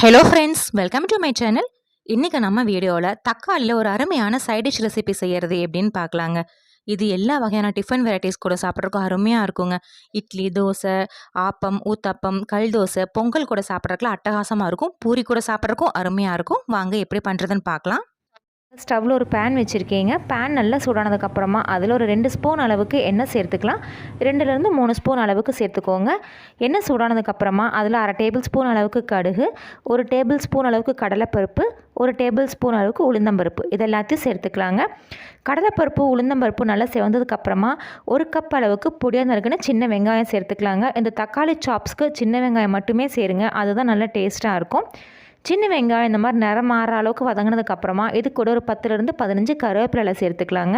Hello friends welcome to my channel இன்றைக்கி நம்ம வீடியோவில் தக்காளியில் ஒரு அருமையான சைட் டிஷ் ரெசிபி செய்கிறது எப்படின்னு பார்க்கலாங்க. இது எல்லா வகையான டிஃபன் வெரைட்டிஸ் கூட சாப்பிட்றதுக்கும் அருமையாக இருக்குங்க. இட்லி தோசை ஆப்பம் ஊத்தப்பம் கல் தோசை பொங்கல் கூட சாப்பிட்றதுக்குலாம் அட்டகாசமாக இருக்கும். பூரி கூட சாப்பிட்றதுக்கும் அருமையாக இருக்கும். வாங்க எப்படி பண்ணுறதுன்னு பார்க்கலாம். ஸ்டவ்வில் ஒரு பேன் வச்சுருக்கீங்க. பேன் நல்லா சூடானதுக்கப்புறமா அதில் ஒரு ரெண்டு ஸ்பூன் அளவுக்கு எண்ணெய் சேர்த்துக்கலாம். ரெண்டுலேருந்து மூணு ஸ்பூன் அளவுக்கு சேர்த்துக்கோங்க. எண்ணெய் சூடானதுக்கப்புறமா அதில் அரை டேபிள் ஸ்பூன் அளவுக்கு கடுகு ஒரு டேபிள் ஸ்பூன் அளவுக்கு கடலைப்பருப்பு ஒரு டேபிள் ஸ்பூன் அளவுக்கு உளுந்தம்பருப்பு. இது எல்லாத்தையும் சேர்த்துக்கலாங்க. கடலைப்பருப்பு உளுந்தம்பருப்பு நல்லா செவந்ததுக்கப்புறமா ஒரு கப் அளவுக்கு பொடியாக நறுக்குன்னு சின்ன வெங்காயம் சேர்த்துக்கலாங்க. இந்த தக்காளி சாப்ஸ்க்கு சின்ன வெங்காயம் மட்டுமே சேருங்க. அதுதான் நல்லா டேஸ்ட்டாக இருக்கும். சின்ன வெங்காயம் இந்த மாதிரி நிறம் மாற அளவுக்கு வதங்கினதுக்கப்புறமா இது கூட ஒரு பத்துலேருந்து பதினஞ்சு கருவேப்பிலை சேர்த்துக்கலாங்க.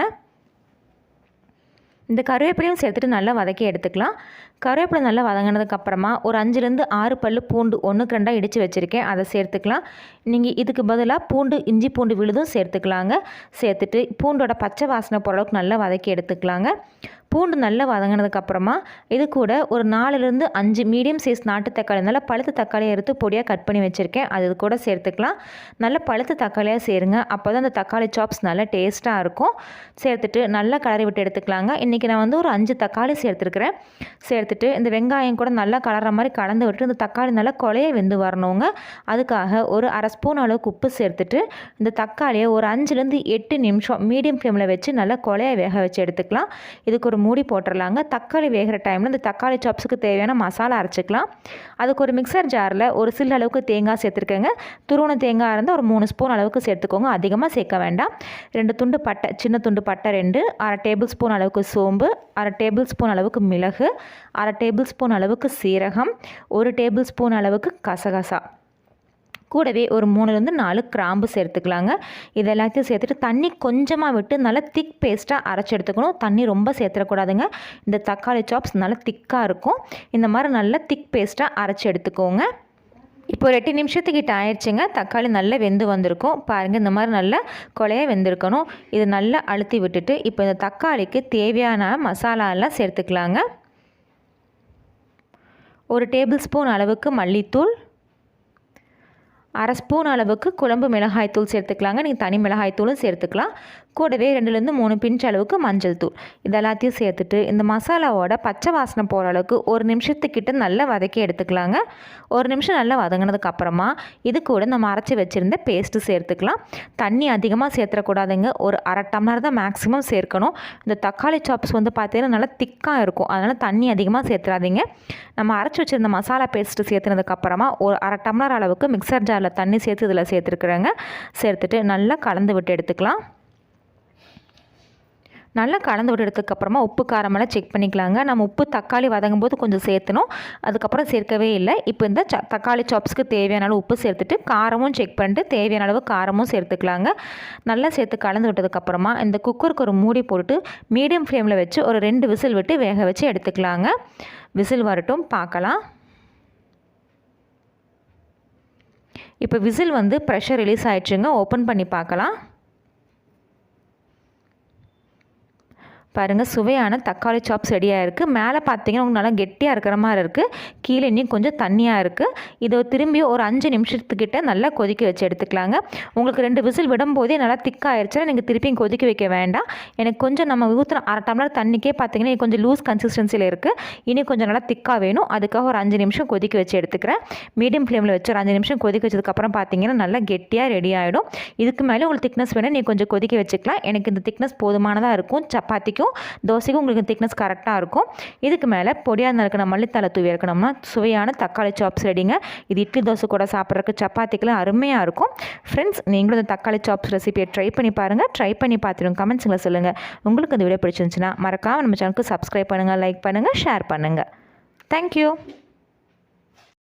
இந்த கருவேப்பிலையும் சேர்த்துட்டு நல்லா வதக்கி எடுத்துக்கலாம். கருவேப்பிலை நல்லா வதங்கினதுக்கப்புறமா ஒரு அஞ்சுலேருந்து ஆறு பல் பூண்டு ஒன்றுக்கு ரெண்டாக இடித்து வச்சுருக்கேன். அதை சேர்த்துக்கலாம். நீங்கள் இதுக்கு பதிலாக பூண்டு இஞ்சி பூண்டு விழுதும் சேர்த்துக்கலாங்க. சேர்த்துட்டு பூண்டோட பச்சை வாசனை போகிற அளவுக்கு நல்லா வதக்கி எடுத்துக்கலாங்க. பூண்டு நல்லா வதங்கினதுக்கப்புறமா இது கூட ஒரு நாலுலேருந்து அஞ்சு மீடியம் சைஸ் நாட்டு தக்காளி நல்லா பழுத்த தக்காளியை எடுத்து பொடியாக கட் பண்ணி வச்சுருக்கேன். அது கூட சேர்த்துக்கலாம். நல்லா பழுத்த தக்காளியாக சேருங்க. அப்போ தான் அந்த தக்காளி சாப்ஸ் நல்லா டேஸ்ட்டாக இருக்கும். சேர்த்துட்டு நல்லா கலரி விட்டு எடுத்துக்கலாங்க. இன்றைக்கி நான் வந்து ஒரு அஞ்சு தக்காளி சேர்த்துருக்குறேன். சேர்த்துட்டு இந்த வெங்காயம் கூட நல்லா கலர்ற மாதிரி கலந்து விட்டு இந்த தக்காளி நல்லா கொலையை வெந்து வரணுங்க. அதுக்காக ஒரு அரை ஸ்பூன் அளவுக்கு உப்பு சேர்த்துட்டு இந்த தக்காளியை ஒரு அஞ்சுலேருந்து எட்டு நிமிஷம் மீடியம் ஃப்ளேமில் வச்சு நல்லா கொலையை வேக வச்சு எடுத்துக்கலாம். இதுக்கு ஒரு மூடி போட்டுடலாங்க தக்காளி வேகிற டைமில் இந்த தக்காளி சாப்ஸுக்கு தேவையான மசாலா அரைச்சிக்கலாம். அதுக்கு ஒரு மிக்சர் ஜாரில் ஒரு சில அளவுக்கு தேங்காய் சேர்த்துருக்கேங்க. துருவண தேங்காய் இருந்தால் ஒரு மூணு ஸ்பூன் அளவுக்கு சேர்த்துக்கோங்க. அதிகமாக சேர்க்க வேண்டாம். ரெண்டு துண்டு பட்டை சின்ன துண்டு பட்டை ரெண்டு அரை டேபிள் ஸ்பூன் அளவுக்கு சோம்பு அரை டேபிள் ஸ்பூன் அளவுக்கு மிளகு அரை டேபிள் ஸ்பூன் அளவுக்கு சீரகம் ஒரு டேபிள் ஸ்பூன் அளவுக்கு கசகசா. கூடவே ஒரு மூணுலேருந்து நாலு கிராம்பு சேர்த்துக்கலாங்க. இது எல்லாத்தையும் சேர்த்துட்டு தண்ணி கொஞ்சமாக விட்டு நல்லா திக் பேஸ்ட்டாக அரைச்சி எடுத்துக்கணும். தண்ணி ரொம்ப சேர்த்துடக்கூடாதுங்க. இந்த தக்காளி சாப்ஸ் நல்லா திக்காக இருக்கும். இந்த மாதிரி நல்லா திக் பேஸ்ட்டாக அரைச்சி எடுத்துக்கோங்க. இப்போ ஒரு எட்டு நிமிஷத்துக்கிட்ட ஆயிடுச்சுங்க. தக்காளி நல்லா வெந்து வந்திருக்கும். பாருங்கள் இந்த மாதிரி நல்லா கொலையாக வெந்திருக்கணும். இது நல்லா அழுத்தி விட்டுட்டு இப்போ இந்த தக்காளிக்கு தேவையான மசாலாலாம் சேர்த்துக்கலாங்க. ஒரு டேபிள் ஸ்பூன் அளவுக்கு மல்லித்தூள். அரை ஸ்பூன் அளவுக்கு குழம்பு மிளகாய்த்தூள் சேர்த்துக்கலாங்க. நீங்கள் தனி மிளகாய்த்தூளும் சேர்த்துக்கலாம். கூடவே ரெண்டுலேருந்து மூணு பிஞ்ச் அளவுக்கு மஞ்சள் தூள். இதெல்லாத்தையும் சேர்த்துட்டு இந்த மசாலாவோட பச்சை வாசனை போகிற அளவுக்கு ஒரு நிமிஷத்துக்கிட்ட நல்லா வதக்கி எடுத்துக்கலாங்க. ஒரு நிமிஷம் நல்லா வதங்கினதுக்கப்புறமா இது கூட நம்ம அரைச்சி வச்சுருந்த பேஸ்ட்டு சேர்த்துக்கலாம். தண்ணி அதிகமாக சேர்த்துடக்கூடாதுங்க ஒரு அரை டம்ளர் தான் மேக்ஸிமம் சேர்க்கணும். இந்த தக்காளி சாப்ஸ் வந்து பார்த்தீங்கன்னா நல்லா திக்காக இருக்கும். அதனால் தண்ணி அதிகமாக சேர்த்துடாதீங்க நம்ம அரைச்சி வச்சுருந்த மசாலா பேஸ்ட்டு சேர்த்துனதுக்கப்புறமா ஒரு அரை டம்ளர் அளவுக்கு மிக்சர் ஜாரில் தண்ணி சேர்த்து இதில் சேர்த்துருக்குறேங்க. சேர்த்துட்டு நல்லா கலந்து விட்டு எடுத்துக்கலாம். நல்லா கலந்து விட்டுறதுக்கப்புறமா உப்பு காரமெல்லாம் செக் பண்ணிக்கலாங்க. நம்ம உப்பு தக்காளி வதங்கும் போது கொஞ்சம் சேர்த்தணும். அதுக்கப்புறம் சேர்க்கவே இல்லை. இப்போ இந்த ச தக்காளி சாப்ஸ்க்கு தேவையான அளவு உப்பு சேர்த்துட்டு காரமும் செக் பண்ணிட்டு தேவையான அளவு காரமும் சேர்த்துக்கலாங்க. நல்லா சேர்த்து கலந்து விட்டதுக்கப்புறமா இந்த குக்கருக்கு ஒரு மூடி போட்டு மீடியம் ஃப்ளேமில் வச்சு ஒரு ரெண்டு விசில் விட்டு வேக வச்சு எடுத்துக்கலாங்க. விசில் வரட்டும் பார்க்கலாம். இப்போ விசில் வந்து ப்ரெஷர் ரிலீஸ் ஆயிடுச்சுங்க. ஓப்பன் பண்ணி பார்க்கலாம். பாருங்கள் சுவையான தக்காளி சாப்ஸ் ரெடியாக இருக்குது மேலே பார்த்தீங்கன்னா உங்களுக்கு நல்லா கெட்டியாக இருக்கிற மாதிரி இருக்குது கீழே இன்னும் கொஞ்சம் தண்ணியாக இருக்குது இதை திரும்பி ஒரு அஞ்சு நிமிஷத்துக்கிட்ட நல்லா கொதிக்க வச்சு எடுத்துக்கலாங்க. உங்களுக்கு ரெண்டு விசில் விடும்போதே நல்லா திக்காயிருச்சுன்னா நீங்கள் திருப்பியும் கொதிக்க வைக்க வேண்டாம். எனக்கு கொஞ்சம் நம்ம ஊற்றுற அரை டம்ளர் தண்ணிக்கே பார்த்தீங்கன்னா கொஞ்சம் லூஸ் கன்சிஸ்டன்சியில் இருக்குது இனி கொஞ்சம் நல்லா திக்காக வேணும். அதுக்காக ஒரு அஞ்சு நிமிஷம் கொதிக்க வச்சு எடுத்துக்கிறேன். மீடியம் ஃப்ளேமில் வச்சு ஒரு அஞ்சு நிமிஷம் கொதிக்க வச்சதுக்கப்புறம் பார்த்தீங்கன்னா நல்லா கெட்டியாக ரெடி ஆகிடும் இதுக்கு மேலே உங்களுக்கு திக்னஸ் வேணும் நீங்கள் கொஞ்சம் கொதிக்க வச்சுக்கலாம். எனக்கு இந்த திக்னஸ் போதுமானதாக இருக்கும். சப்பாத்திக்கும் இருக்கும். தோசைக்கும் உங்களுக்கு திக்னஸ் கரெக்டாக இருக்கும். இதுக்கு மேலே பொடியாக நறுக்கின மல்லித்தலை தூவி இருக்கணும்னா சுவையான தக்காளி சாப்ஸ் ரெடிங்க இது இட்லி தோசை கூட சாப்பிட்றதுக்கு சப்பாத்திக்கெல்லாம் அருமையாக இருக்கும். ஃப்ரெண்ட்ஸ் நீங்களும் இந்த தக்காளி சாப்ஸ் ரெசிபியை ட்ரை பண்ணி பாருங்கள் ட்ரை பண்ணி பார்த்துருங்க கமெண்ட்ஸில் சொல்லுங்கள் உங்களுக்கு இந்த வீடியோ பிடிச்சிருந்துச்சுன்னா மறக்காமல் நம்ம சேனலுக்கு சப்ஸ்கிரைப் பண்ணுங்கள் லைக் பண்ணுங்கள் ஷேர் பண்ணுங்கள் தேங்க்யூ